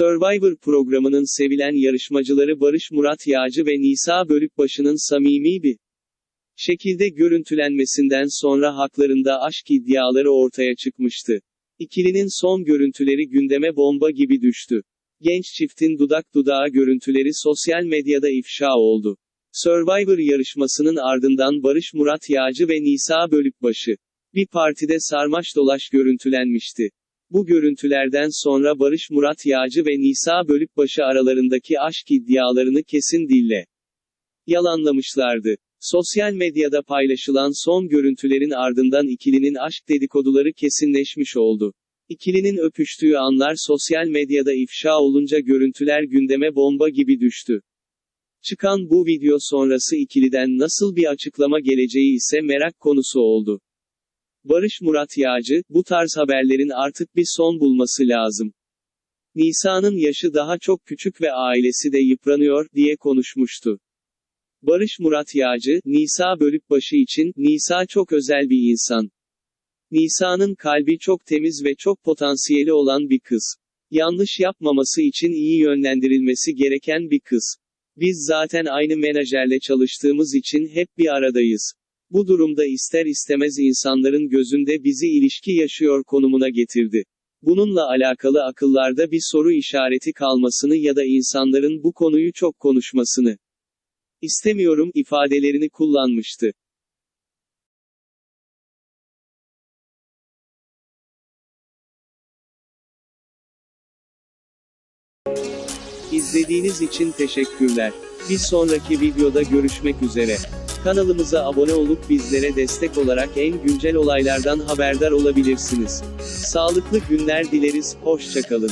Survivor programının sevilen yarışmacıları Barış Murat Yağcı ve Nisa Bölükbaşı'nın samimi bir şekilde görüntülenmesinden sonra haklarında aşk iddiaları ortaya çıkmıştı. İkilinin son görüntüleri gündeme bomba gibi düştü. Genç çiftin dudak dudağa görüntüleri sosyal medyada ifşa oldu. Survivor yarışmasının ardından Barış Murat Yağcı ve Nisa Bölükbaşı bir partide sarmaş dolaş görüntülenmişti. Bu görüntülerden sonra Barış Murat Yağcı ve Nisa Bölükbaşı aralarındaki aşk iddialarını kesin dille yalanlamışlardı. Sosyal medyada paylaşılan son görüntülerin ardından ikilinin aşk dedikoduları kesinleşmiş oldu. İkilinin öpüştüğü anlar sosyal medyada ifşa olunca görüntüler gündeme bomba gibi düştü. Çıkan bu video sonrası ikiliden nasıl bir açıklama geleceği ise merak konusu oldu. Barış Murat Yağcı, bu tarz haberlerin artık bir son bulması lazım. Nisa'nın yaşı daha çok küçük ve ailesi de yıpranıyor, diye konuşmuştu. Barış Murat Yağcı, Nisa Bölükbaşı için, Nisa çok özel bir insan. Nisa'nın kalbi çok temiz ve çok potansiyeli olan bir kız. Yanlış yapmaması için iyi yönlendirilmesi gereken bir kız. Biz zaten aynı menajerle çalıştığımız için hep bir aradayız. Bu durumda ister istemez insanların gözünde bizi ilişki yaşıyor konumuna getirdi. Bununla alakalı akıllarda bir soru işareti kalmasını ya da insanların bu konuyu çok konuşmasını istemiyorum ifadelerini kullanmıştı. İzlediğiniz için teşekkürler. Bir sonraki videoda görüşmek üzere. Kanalımıza abone olup bizlere destek olarak en güncel olaylardan haberdar olabilirsiniz. Sağlıklı günler dileriz, hoşçakalın.